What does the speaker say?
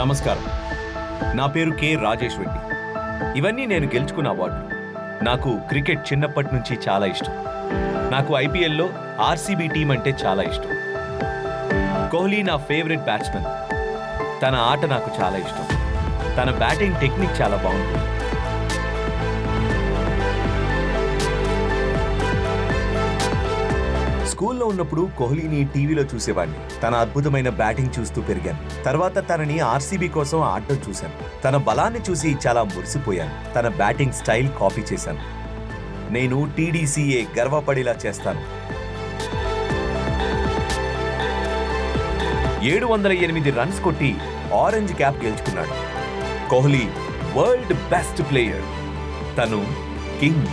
నమస్కారం. నా పేరు కె రాజేష్ రెడ్డి. ఇవన్నీ నేను గెలుచుకున్న అవార్డులు. నాకు క్రికెట్ చిన్నప్పటి నుంచి చాలా ఇష్టం. నాకు ఐపీఎల్లో ఆర్సీబీ టీం అంటే చాలా ఇష్టం. కోహ్లీ నా ఫేవరెట్ బ్యాట్స్మెన్. తన ఆట నాకు చాలా ఇష్టం. తన బ్యాటింగ్ టెక్నిక్ చాలా బాగుంటుంది. స్కూల్లో ఉన్నప్పుడు కోహ్లీని టీవీలో చూసేవాడిని. తన అద్భుతమైన బ్యాటింగ్ చూస్తూ పెరిగాను. తర్వాత తనని ఆర్సీబీ కోసం ఆడటం చూశాను. తన బలాన్ని చూసి చాలా మురిసిపోయాను. తన బ్యాటింగ్ స్టైల్ కాపీ చేశాను. నేను టీడీసీఏ గర్వపడేలా చేస్తాను. ఏడు వందల ఎనిమిది రన్స్ కొట్టి ఆరెంజ్ క్యాప్ గెలుచుకున్నాడు. Kohli world best player. తను కింగ్.